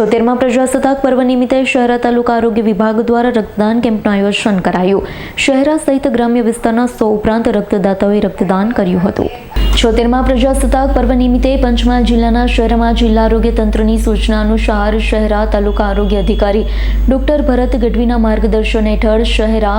છોતેરમાં પ્રજાસત્તાક પર્વ નિમિત્તે શહેરા તાલુકા આરોગ્ય વિભાગ દ્વારા રક્તદાન કેમ્પનું આયોજન કરાયું. શહેરા સહિત ગ્રામ્ય વિસ્તારના સો ઉપરાંત રક્તદાતાઓએ રક્તદાન કર્યું હતું. છોતેરમાં પ્રજાસત્તાક પર્વ નિમિત્તે પંચમહાલ જિલ્લાના શહેરમાં જિલ્લા આરોગ્ય તંત્રની સૂચના અનુસાર શહેરા તાલુકા આરોગ્ય અધિકારી ડોક્ટર ભરત ગઢવીના માર્ગદર્શન હેઠળ શહેરા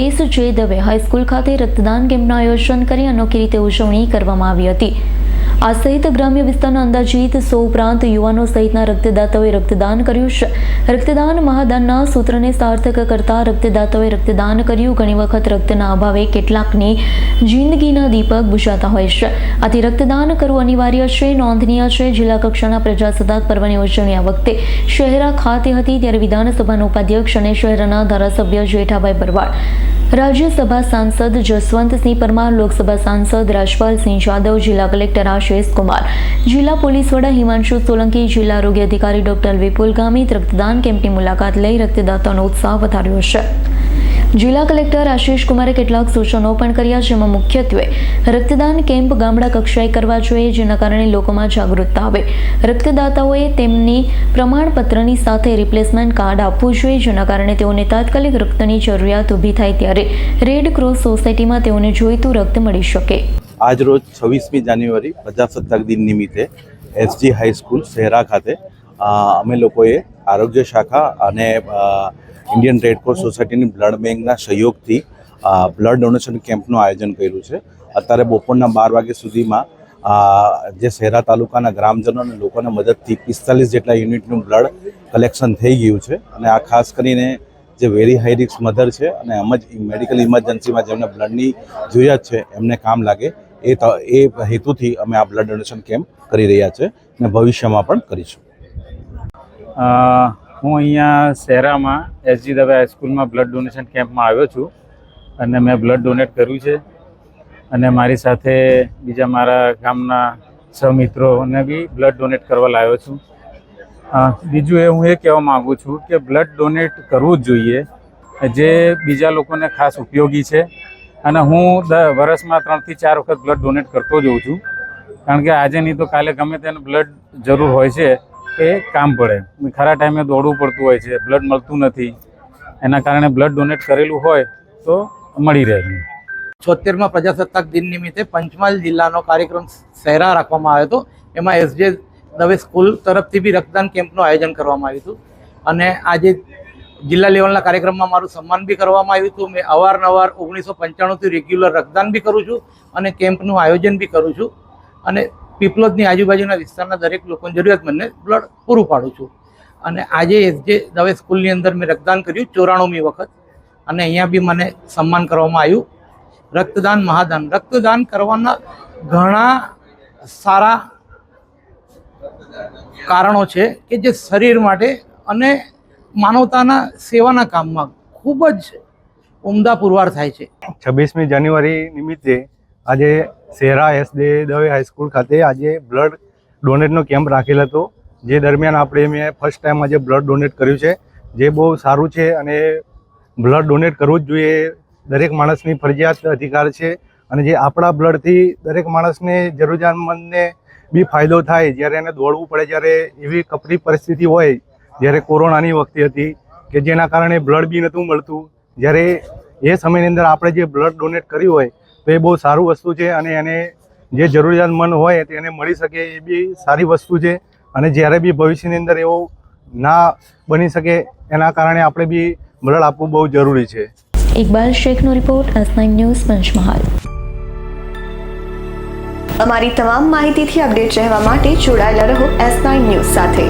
એસ જે દવે હાઈસ્કૂલ ખાતે રક્તદાન કેમ્પનું આયોજન કરી અનોખી રીતે ઉજવણી કરવામાં આવી હતી. આ સહિત ગ્રામ્ય વિસ્તારના અંદાજિત સો ઉપરાંત યુવાનો સહિતના રક્તદાતાઓએ રક્તદાન કર્યું છે. રક્તદાન મહાદાનના સૂત્રને સાર્થક કરતા રક્તદાતાઓએ રક્તદાન કર્યું. ઘણી વખત રક્તના અભાવે કેટલાકની જિંદગીના દીપક બુઝાતા હોય છે. આથી રક્તદાન કરવું અનિવાર્ય છે, નોંધનીય છે. જિલ્લા કક્ષાના પ્રજાસત્તાક પર્વની ઉજવણી આ વખતે શહેરા ખાતે હતી. ત્યારે વિધાનસભાના ઉપાધ્યક્ષ અને શહેરના ધારાસભ્ય જેઠાભાઈ ભરવાડ રાજ્યસભા સાંસદ જસવંતસિંહ પરમાર, લોકસભા સાંસદ રાજપાલસિંહ જાદવ, જિલ્લા કલેક્ટર આશિષ કુમાર જિલ્લા પોલીસ વડા હિમાંશુ સોલંકી, જિલ્લા આરોગ્ય અધિકારી ડોક્ટર વિપુલ ગામિત રક્તદાન કેમ્પની મુલાકાત લઈ રક્તદાતાનો ઉત્સાહ વધાર્યો છે. જિલ્લા કલેક્ટર આશિષ કુમારે કેટલાક સૂચનો પણ કર્યા, જેમાં મુખ્યત્વે રક્તદાન કેમ્પ ગામડા કક્ષાએ કરવા જોઈએ, જેના કારણે લોકોમાં જાગૃતતા આવે. રક્તદાતાઓએ તેમની પ્રમાણપત્રની સાથે રિપ્લેસમેન્ટ કાર્ડ આપવું જોઈએ, જેના કારણે તેઓને તાત્કાલિક રક્તની જરૂરિયાત ઊભી થાય ત્યારે રેડ ક્રોસ સોસાયટીમાં તેઓને જોઈતું રક્ત મળી શકે. આજ રોજ છવ્વીસમી જાન્યુઆરી, પ્રજાસત્તાક દિન નિમિત્તે એસજી હાઈસ્કૂલ શહેરા ખાતે અમે લોકોએ આરોગ્ય શાખા અને ઇન્ડિયન રેડક્રોસ સોસાયટીની બ્લડ બેંકના સહયોગથી બ્લડ ડોનેશન કેમ્પનું આયોજન કર્યું છે. અત્યારે બપોરના બાર વાગ્યા સુધીમાં જે શહેરા તાલુકાના ગ્રામજનો અને લોકોના મદદથી પિસ્તાલીસ જેટલા યુનિટનું બ્લડ કલેક્શન થઈ ગયું છે. અને આ ખાસ કરીને જે વેરી હાઈ રિસ્ક મધર છે અને એમ જ મેડિકલ ઇમરજન્સીમાં જેમને બ્લડની જરૂરિયાત છે, એમને કામ લાગે, એ એ હેતુથી અમે આ બ્લડ ડોનેશન કેમ્પ કરી રહ્યા છે અને ભવિષ્યમાં પણ કરીશું. હું અહીંયા શહેરામાં એસજી દવે હાઈસ્કૂલમાં બ્લડ ડોનેશન કેમ્પમાં આવ્યો છું અને મેં બ્લડ ડોનેટ કર્યું છે. અને મારી સાથે બીજા મારા ગામના સહમિત્રોને બી બ્લડ ડોનેટ કરવા લાવ્યો છું. બીજું એ હું એ કહેવા માગું છું કે બ્લડ ડોનેટ કરવું જ જોઈએ. જે બીજા લોકોને ખાસ ઉપયોગી છે. અને હું દ વર્ષમાં ત્રણથી ચાર વખત બ્લડ ડોનેટ કરતો જ છું. કારણ કે આજે નહીં તો કાલે ગમે તેને બ્લડ જરૂર હોય છે. એ કામ પડે. ખરા ટાઈમે દોડવું પડતું હોય છે બ્લડ મળતું નથી. એના કારણે બ્લડ ડોનેટ કરેલું હોય તો મળી રહે. છોતેરમાં પ્રજાસત્તાક દિન નિમિત્તે પંચમહાલ જિલ્લાનો કાર્યક્રમ શહેરા રાખવામાં આવ્યો હતો. એમાં એસજે દવે સ્કૂલ તરફથી બી રક્તદાન કેમ્પનું આયોજન કરવામાં આવ્યું હતું. અને આજે જિલ્લા લેવલના કાર્યક્રમમાં મારું સન્માન બી કરવામાં આવ્યું હતું. મેં અવારનવાર ઓગણીસો પંચાણુંથી રેગ્યુલર રક્તદાન બી કરું છું અને કેમ્પનું આયોજન બી કરું છું. અને પીપલોદની આજુબાજુના વિસ્તારના દરેક લોકોની જરૂરિયાતમંદને બ્લડ પૂરું પાડું છું. અને આજે એસજે દવે સ્કૂલની અંદર મેં રક્તદાન કર્યું ચોરાણુંમી વખત અને અહીંયા બી મને સન્માન કરવામાં આવ્યું. રક્તદાન મહાદાન. રક્તદાન કરવાના ઘણા સારા કારણો છે કે જે શરીર માટે અને માનવતાના સેવાના કામમાં ખૂબ જ ઉમદા પુરવાર થાય છે. છવ્વીસમી જાન્યુઆરી નિમિત્તે આજે શેરા એસ દે દવે હાઈસ્કૂલ ખાતે આજે બ્લડ ડોનેટનો કેમ્પ રાખેલ હતો. જે દરમિયાન આપણે મેં ફર્સ્ટ ટાઈમ આજે બ્લડ ડોનેટ કર્યું છે. જે બહુ સારું છે અને બ્લડ ડોનેટ કરવું જ જોઈએ. દરેક માણસની ફરજિયાત અધિકાર છે અને જે આપણા બ્લડથી દરેક માણસને જરૂરિયાતમંદને બી ફાયદો થાય જ્યારે એને દોડવું પડે, જ્યારે એવી કપરી પરિસ્થિતિ હોય, જ્યારે કોરોનાની વખતે હતી કે જેના કારણે બ્લડ બી નહોતું મળતું. જ્યારે એ સમયની અંદર આપણે જે બ્લડ ડોનેટ કર્યું હોય તો એ બહુ સારું વસ્તુ છે અને એને જે જરૂરિયાતમંદ હોય તેને મળી શકે એ બી સારી વસ્તુ છે. અને જ્યારે બી ભવિષ્યની અંદર એવું ના બની શકે એના કારણે આપણે બી મદદ આપવું બહુ જરૂરી છે. Iqbal શેખનો report S nine news Panchmahal. અમારી તમામ માહિતીથી અપડેટ રહેવા માટે જોડાયેલા રહો એસ નાઇન ન્યૂઝ સાથે.